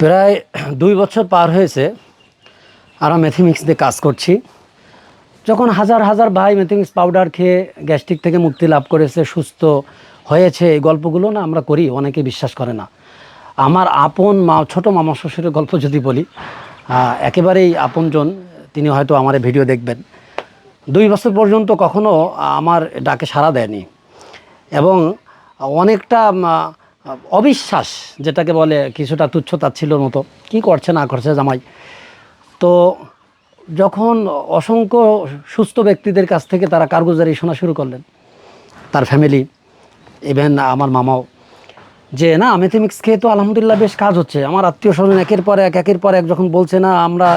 প্রায় দুই বছর পার হয়েছে আর ম্যাথিমিক্স দিয়ে কাজ করছি। যখন হাজার হাজার ভাই ম্যাথিমিক্স পাউডার খেয়ে গ্যাস্ট্রিক থেকে মুক্তি লাভ করেছে, সুস্থ হয়েছে, এই গল্পগুলো না আমরা করি, অনেকে বিশ্বাস করে না। আমার আপন মা, ছোটো মামা শ্বশুরের গল্প যদি বলি একেবারেই আপনজন, তিনি হয়তো আমার ভিডিও দেখবেন। দুই বছর পর্যন্ত কখনো আমার ডাকে সাড়া দেয়নি। এবং অনেকটা অবিশ্বাস, যেটাকে বলে কিছুটা তুচ্ছ তাচ্ছিল্যর মতো। কি করছে, না করছে জামাই? তো যখন অসংখ্য সুস্থ ব্যক্তিদের কাছ থেকে তারা কারগুজারি শোনা শুরু করলেন, তার ফ্যামিলি ইভেন আমার মামাও, যে, না মেথেমিক্স খেয়ে তো আলহামদুলিল্লাহ বেশ কাজ হচ্ছে। আমার আত্মীয় স্বজন একের পর এক, একের পর এক যখন বলছে, না, আমরা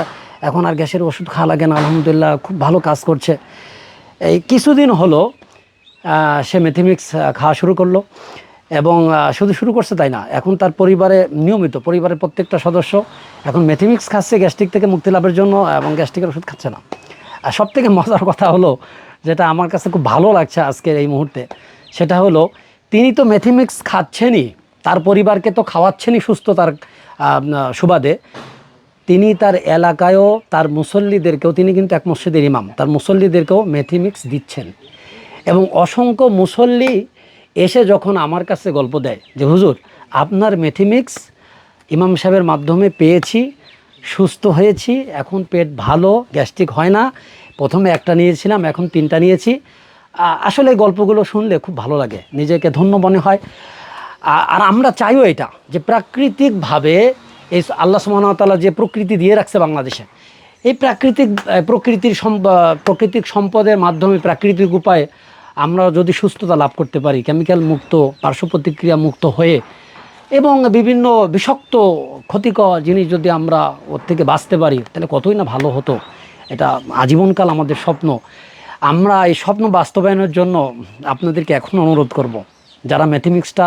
এখন আর গ্যাসের ওষুধ খাওয়া লাগে না, আলহামদুলিল্লাহ খুব ভালো কাজ করছে। এই কিছুদিন হলো সে মেথেমিক্স খাওয়া শুরু করল। এবং শুধু শুরু করছে তাই না। এখন তার পরিবারে নিয়মিত পরিবারের প্রত্যেকটা সদস্য এখন মেথেমিক্স খাচ্ছে গ্যাস্ট্রিক থেকে মুক্তি লাভের জন্য এবং গ্যাস্ট্রিকের ওষুধ খাচ্ছে না। আর সব থেকে মজার কথা হলো যেটা আমার কাছে খুব ভালো লাগছে আজকের এই মুহূর্তে সেটা হলো তিনি তো মেথিমিক্স খাচ্ছেনই তার পরিবারকে তো খাওয়াচ্ছেনই সুস্থতার আহ, সুবাদে। তিনি তার এলাকায়ও তার মুসল্লিদেরকেও তিনি কিন্তু এক মসজিদের ইমাম তার মুসল্লিদেরকেও মেথিমিক্স দিচ্ছেন। এবং অসংখ্য মুসল্লি এসে যখন আমার কাছে গল্প দেয় যে, হুজুর, আপনার মেথিমিক্স ইমাম সাহেবের মাধ্যমে পেয়েছি, সুস্থ হয়েছি, এখন পেট ভালো, গ্যাস্ট্রিক হয় না, প্রথমে একটা নিয়েছিলাম, এখন তিনটা নিয়েছি। আসলে গল্পগুলো শুনলে খুব ভালো লাগে, নিজেকে ধন্য মনে হয়। আর আমরা চাইও এটা যে, প্রাকৃতিকভাবে এই আল্লাহ সুমতালা যে প্রকৃতি দিয়ে রাখছে বাংলাদেশে, এই প্রাকৃতিক প্রকৃতির প্রাকৃতিক সম্পদের মাধ্যমে প্রাকৃতিক উপায়ে আমরা যদি সুস্থতা লাভ করতে পারি কেমিক্যাল মুক্ত, পার্শ্ব প্রতিক্রিয়া মুক্ত হয়ে এবং বিভিন্ন বিষাক্ত, ক্ষতিকর জিনিস যদি আমরা ওর থেকে বাঁচতে পারি, তাহলে কতই না ভালো হতো? এটা আজীবনকাল আমাদের স্বপ্ন। আমরা এই স্বপ্ন বাস্তবায়নের জন্য আপনাদেরকে এখন অনুরোধ করব, যারা ম্যাথেমিক্সটা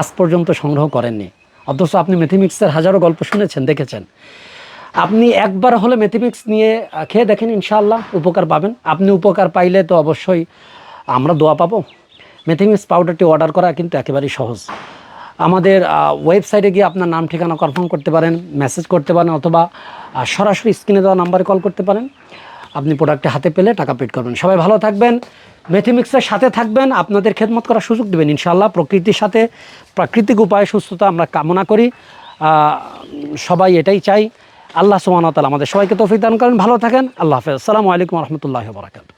আজ পর্যন্ত সংগ্রহ করেননি। অথচ আপনি ম্যাথেমিক্সের হাজারো গল্প শুনেছেন, দেখেছেন। আপনি একবার হলে ম্যাথেমিক্স নিয়ে খেয়ে দেখেন ইনশাআল্লাহ, উপকার পাবেন। আপনি উপকার পাইলে তো অবশ্যই আমরা দোয়া পাবো। ম্যাথেমিক্স পাউডারটি অর্ডার করা কিন্তু একেবারেই সহজ। আমাদের ওয়েবসাইটে গিয়ে আপনার নাম, ঠিকানা কনফার্ম করতে পারেন মেসেজ করতে পারেন অথবা সরাসরি স্ক্রিনে দেওয়া নাম্বারে কল করতে পারেন। আপনি প্রোডাক্টটি হাতে পেলে টাকা পেড করবেন। সবাই ভালো থাকবেন ম্যাথেমিক্সের সাথে থাকবেন, আপনাদের খেদমত করার সুযোগ দেবেন। ইনশাআল্লাহ প্রকৃতির সাথে প্রাকৃতিক উপায়ে সুস্থতা আমরা কামনা করি। সবাই এটাই চাই। আল্লাহ তাআলা আমাদের সবাইকে তৌফিক দান করেন। ভালো থাকেন। আল্লাহ হাফেজ। আসসালামু আলাইকুম রহমতুল্লাহ বরাকাতুহু।